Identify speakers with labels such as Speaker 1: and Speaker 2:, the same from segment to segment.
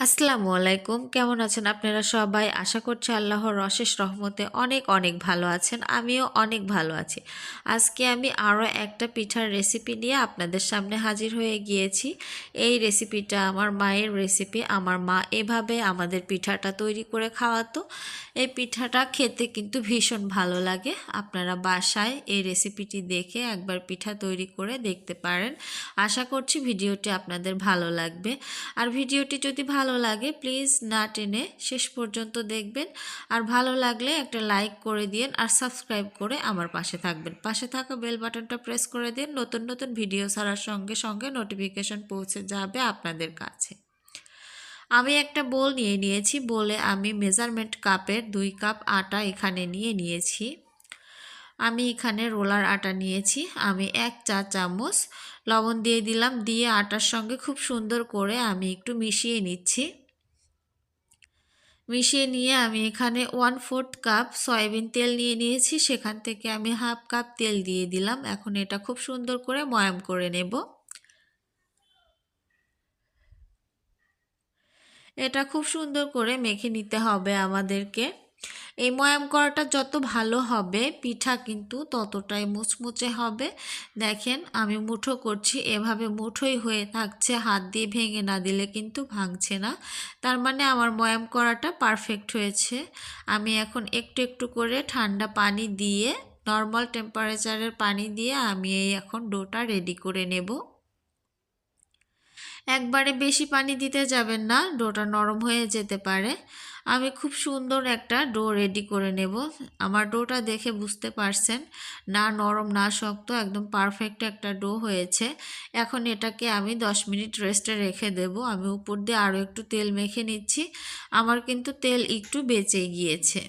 Speaker 1: আসসালামু আলাইকুম। কেমন আছেন আপনারা সবাই? আশা করছি আল্লাহর অশেষ রহমতে অনেক অনেক ভালো আছেন। আমিও অনেক ভালো আছি। আজকে আমি আরও একটা পিঠার রেসিপি নিয়ে আপনাদের সামনে হাজির হয়ে গিয়েছি। এই রেসিপিটা আমার মায়ের রেসিপি। আমার মা এভাবে আমাদের পিঠাটা তৈরি করে খাওয়াতো। এই পিঠাটা খেতে কিন্তু ভীষণ ভালো লাগে। আপনারা বাসায় এই রেসিপিটি দেখে একবার পিঠা তৈরি করে দেখতে পারেন। আশা করছি ভিডিওটি আপনাদের ভালো লাগবে। আর ভিডিওটি যদি ভালো লাগে প্লিজ না টেনে শেষ পর্যন্ত দেখবেন। আর ভালো লাগলে একটা লাইক করে দিন আর সাবস্ক্রাইব করে আমার পাশে থাকবেন। পাশে থাকা বেল বাটনটা প্রেস করে দিন, নতুন নতুন ভিডিও ছাড়ার সঙ্গে সঙ্গে নোটিফিকেশন পৌঁছে যাবে আপনাদের কাছে। আমি একটা বোল নিয়ে নিয়েছি বলে আমি মেজারমেন্ট কাপের দুই কাপ আটা এখানে নিয়ে নিয়েছি। আমি এখানে রোলার আটা নিয়েছি। আমি এক চা চামচ লবণ দিয়ে দিলাম। দিয়ে আটার সঙ্গে খুব সুন্দর করে আমি একটু মিশিয়ে নিচ্ছি। মিশিয়ে নিয়ে আমি এখানে ওয়ান ফোর্থ কাপ সয়াবিন তেল নিয়ে নিয়েছি। সেখান থেকে আমি হাফ কাপ তেল দিয়ে দিলাম। এখন এটা খুব সুন্দর করে ময়াম করে নেব। এটা খুব সুন্দর করে মেখে নিতে হবে আমাদেরকে। এই ময়াম করাটা যত ভালো হবে, পিঠা কিন্তু ততটাই মুচমুচে হবে। দেখেন, আমি মুঠো করছি, এভাবে মুঠোই হয়ে থাকছে, হাত দিয়ে ভেঙে না দিলে কিন্তু ভাঙছে না। তার মানে আমার ময়াম করাটা পারফেক্ট হয়েছে। আমি এখন একটু একটু করে ঠান্ডা পানি দিয়ে নর্মাল টেম্পারেচারের পানি দিয়ে আমি এই এখন ডোটা রেডি করে নেব। একবারে বেশি পানি দিতে যাবেন না, ডোটা নরম হয়ে যেতে পারে। আমি খুব সুন্দর একটা ডো রেডি করে নেব। আমার ডোটা দেখে বুঝতে পারছেন, না নরম, না শক্ত, একদম পারফেক্ট একটা ডো হয়েছে। এখন এটাকে আমি 10 মিনিট রেস্টে রেখে দেব। আমি উপর দিয়ে আরও একটু তেল মেখে নিচ্ছি। আমার কিন্তু তেল একটু বেঁচে গিয়েছে।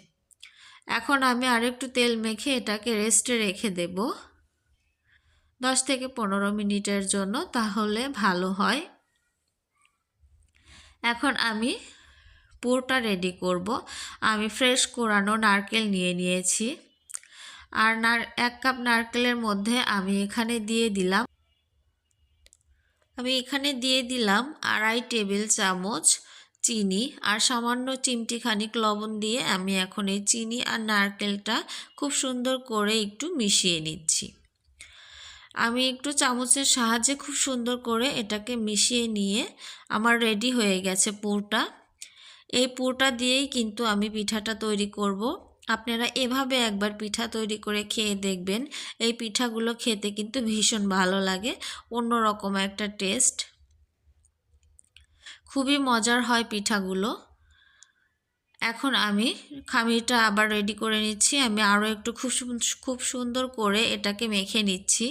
Speaker 1: এখন আমি আরেকটু তেল মেখে এটাকে রেস্টে রেখে দেব। দশ থেকে পনেরো মিনিটের জন্য, তাহলে ভালো হয়। এখন আমি পুরোটা রেডি করব। আমি ফ্রেশ কোরানো নারকেল নিয়ে নিয়েছি। আর নার, এক কাপ নারকেলের মধ্যে আমি এখানে দিয়ে দিলাম। আমি এখানে দিয়ে দিলাম আড়াই টেবিল চামচ চিনি আর সামান্য চিমটি খানিক লবণ দিয়ে আমি এখন এই চিনি আর নারকেলটা খুব সুন্দর করে একটু মিশিয়ে নিচ্ছি। আমি একটু চামচের সাহায্যে খুব সুন্দর করে এটাকে মিশিয়ে নিয়ে আমার রেডি হয়ে গেছে পুরটা। এই পুরটা দিয়েই কিন্তু আমি পিঠাটা তৈরি করব। আপনারা এভাবে একবার পিঠা তৈরি করে খেয়ে দেখবেন। এই পিঠাগুলো খেতে কিন্তু ভীষণ ভালো লাগে, অন্যরকম একটা টেস্ট। খুবই মজার হয় পিঠাগুলো। এখন আমি খামিরটা আবার রেডি করে নিচ্ছি। আমি আরও একটু খুব খুব সুন্দর করে এটাকে মেখে নিচ্ছি।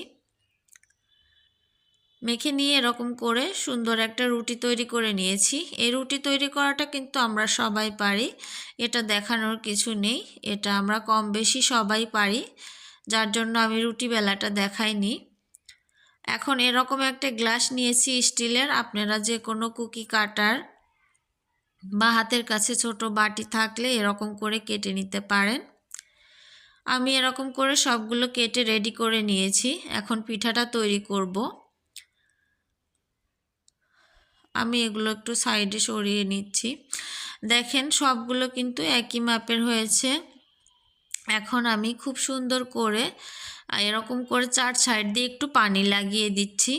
Speaker 1: মেখে নিয়ে এরকম করে সুন্দর একটা রুটি তৈরি করে নিয়েছি। এই রুটি তৈরি করাটা কিন্তু আমরা সবাই পারি, এটা দেখানোর কিছু নেই, এটা আমরা কম বেশি সবাই পারি, যার জন্য আমি রুটি বেলাটা দেখাইনি। এখন এরকম একটা গ্লাস নিয়েছি স্টিলের, আপনারা যে কোনো কুকি কাটার বা হাতের কাছে ছোট বাটি থাকলে এরকম করে কেটে নিতে পারেন। আমি এরকম করে সবগুলো কেটে রেডি করে নিয়েছি, এখন পিঠাটা তৈরি করব। আমি এগুলো একটু সাইডে সরিয়ে নিচ্ছি। দেখেন সবগুলো কিন্তু একই মাপের হয়েছে। এখন আমি খুব সুন্দর করে এরকম করে চার সাইড দিয়ে একটু পানি লাগিয়ে দিচ্ছি।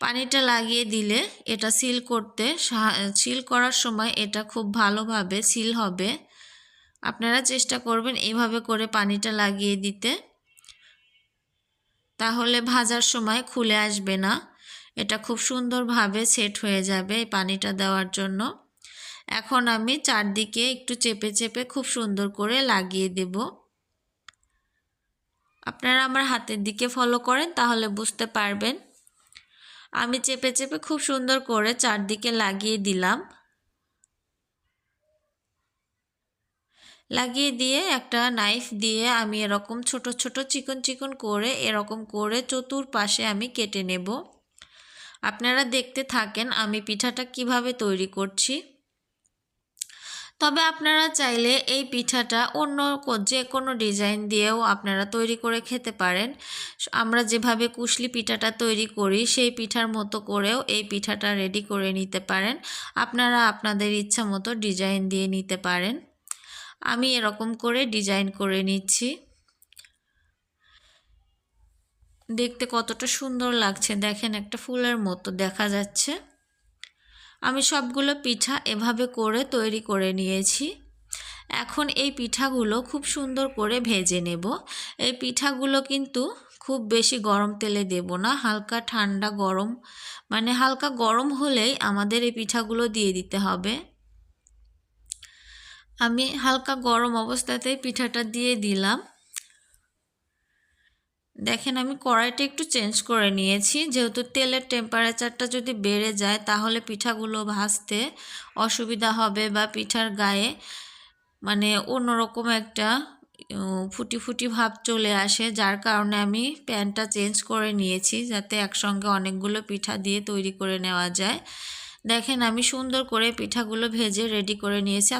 Speaker 1: পানিটা লাগিয়ে দিলে এটা সিল করতে সিল করার সময় এটা খুব ভালোভাবে সিল হবে। আপনারা চেষ্টা করবেন এভাবে করে পানিটা লাগিয়ে দিতে। তাহলে ভাজার সময় খুলে আসবে না। এটা খুব সুন্দরভাবে সেট হয়ে যাবে এই পানিটা দেওয়ার জন্য। এখন আমি চারদিকে একটু চেপে চেপে খুব সুন্দর করে লাগিয়ে দেব। আপনারা আমার হাতের দিকে ফলো করেন তাহলে বুঝতে পারবেন। আমি চেপে চেপে খুব সুন্দর করে চারদিকে লাগিয়ে দিলাম। লাগিয়ে দিয়ে একটা নাইফ দিয়ে আমি এরকম ছোট ছোট চিকন চিকন করে এরকম করে চতুর পাশে আমি কেটে নেব। আপনারা দেখতে থাকেন আমি পিঠাটা কীভাবে তৈরি করছি। তবে আপনারা চাইলে এই পিঠাটা অন্য যে কোনো ডিজাইন দিয়েও আপনারা তৈরি করে খেতে পারেন। আমরা যেভাবে কুশলি পিঠাটা তৈরি করি, সেই পিঠার মতো করেও এই পিঠাটা রেডি করে নিতে পারেন। আপনারা আপনাদের ইচ্ছা মতো ডিজাইন দিয়ে নিতে পারেন। আমি এরকম করে ডিজাইন করে নিচ্ছি। দেখতে কতটা সুন্দর লাগছে। দেখেন একটা ফুলের মতো দেখা যাচ্ছে। আমি সবগুলো পিঠা এভাবে করে তৈরি করে নিয়েছি। এখন এই পিঠাগুলো খুব সুন্দর করে ভেজে নেব। এই পিঠাগুলো কিন্তু খুব বেশি গরম তেলে দেব না, হালকা ঠান্ডা গরম মানে হালকা গরম হলেই আমাদের এই পিঠাগুলো দিয়ে দিতে হবে। আমি হালকা গরম অবস্থাতেই পিঠাটা দিয়ে দিলাম। দেখেন, আমি কড়াইটা একটু চেঞ্জ করে নিয়েছি। যেহেতু তেলের টেম্পারেচারটা যদি বেড়ে যায়, তাহলে পিঠাগুলো ভাজতে অসুবিধা হবে বা পিঠার গায়ে মানে অন্যরকম একটা ফুটি ফুটি ভাব চলে আসে। যার কারণে আমি প্যানটা চেঞ্জ করে নিয়েছি যাতে একসঙ্গে অনেকগুলো পিঠা দিয়ে তৈরি করে নেওয়া যায়। দেখেন, আমি সুন্দর করে পিঠাগুলো ভেজে রেডি করে নিয়েছি।